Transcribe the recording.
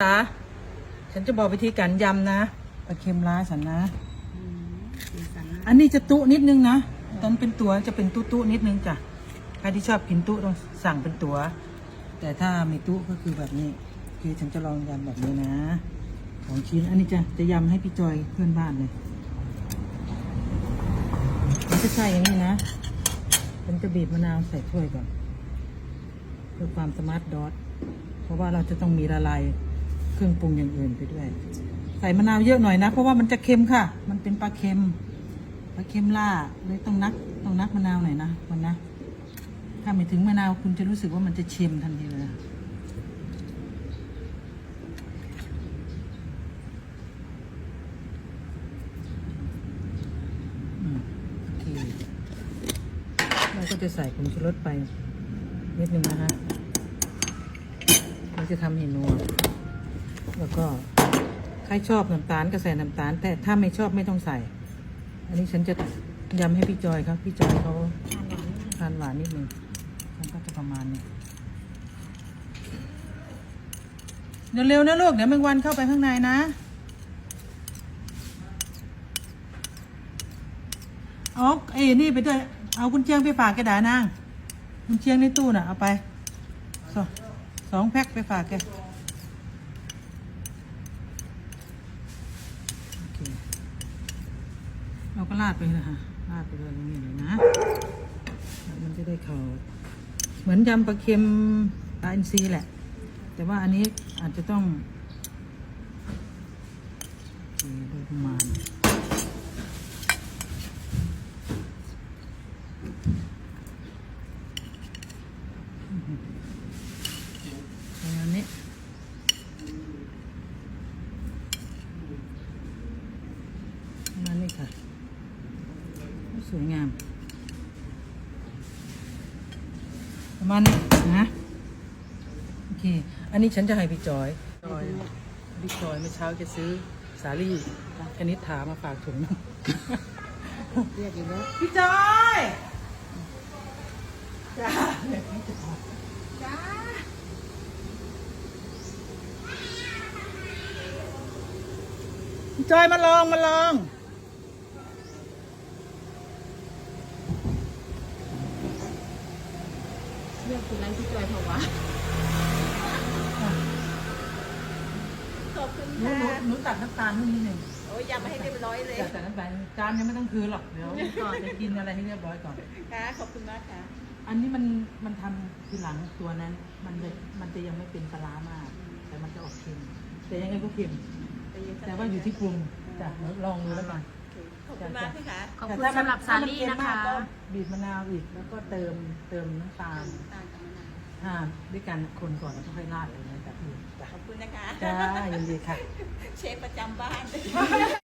จ๋าฉันจะบอกวิธีการยำนะปลาเค็มร้าสันนะสีสันน่าอันนี้จะตุนิดนึงนะตอนเป็นตัวจะเป็นตุตุนิดนึงจ้ะใครที่ชอบกินตุต้องสั่งเป็นตัว แต่ถ้าไม่ตุก็คือแบบนี้คือฉันจะลองยำแบบนี้นะสองชิ้นอันนี้จะจะยำให้พี่จอยเพื่อนบ้านเลยฉันจะใส่อย่างนี้นะฉันจะบีบมะนาวใส่ถ้วยก่อนเพื่อความสมาร์ทดอทเพราะว่าเราจะต้องมีละลาย เครื่องปรุงอย่างอื่นไปด้วย ใส่มะนาวเยอะหน่อยนะ เพราะว่ามันจะเค็มค่ะ มันเป็นปลาเค็มปลาเค็มล่าเลยต้องนักต้องนักมะนาวหน่อยนะมันนะถ้าไม่ถึงมะนาวคุณจะรู้สึกว่ามันจะเค็มทันทีเลยเราก็จะใส่ผงชูรสไปนิดนึงนะคะ เราจะทำให้นัว แล้วก็ใครชอบน้ำตาลก็ใส่น้ำตาล แต่ถ้าไม่ชอบไม่ต้องใส่ อันนี้ฉันจะยำให้พี่จอยครับ พี่จอยเขาทานหวานนิดนึงทานหนนิดนึงมันก็จะประมาณนี้เร็วๆนะลูกเดี๋ยวแมงวันเข้าไปข้างในนะ เอาเอ้นี่ไปด้วย เอากุญเชียงไปฝากแกด่านางกุญเชียงในตู้น่ะ เอาไปสองสองแพ็คไปฝากแกโอเค เราก็ราดไปเลยค่ะราดไปเลยอย่างนี้เลยนะ มันจะได้เขาเหมือนยำปลาเค็มปลาอินทรีแหละ แต่ว่าอันนี้อาจจะต้องโดยประมาณอือหือประมาณนี้ประมาณนี้ค่ะ สวยงาม ประมาณนี้นะโอเค อันนี้ฉันจะให้พี่จอยจอยพี่จอยเมื่อเช้าจะซื้อสาลี่คณิษฐามาฝากถุงเรียกอีกแล้วพี่จอยจ้าจ้าพี่จอยมาลองมาลอง เรียก คุณนั้นพี่จอยเถอะวะขอบคุณหนูค่ะหนูหนูตัดน้ำตาลนิดหนึ่งโอ้ยยำมาให้เรียบร้อยเลย อยากตัดน้ำตาลจานยังไม่ต้องคืนหรอกเดี๋ยวก่อนจะกินอะไรให้เรียบร้อยก่อน ค่ะ ขอบคุณมากค่ะ อันนี้มันมันทำทีหลังตัวนั้น มันจะมันจะยังไม่เป็นปลาร้ามาก แต่มันจะออกเค็มแต่ยังไงก็เค็มแต่ว่าอยู่ที่ปรุงจ้ะเดี๋ยวลองดูแล้วกัน ขอบคุณมากค่ะ ขอบคุณสำหรับซาลี่นะคะ ก็บีบมะนาวอีกแล้วก็เติมเติมน้ำตาล ตาลกับ มะนาวอ่าด้วยกันคนก่อนแล้วก็ค่อยราดเลยนะแบบนี้จ้ะขอบคุณนะคะ จ้ายินดีค่ะ เชฟประจำบ้าน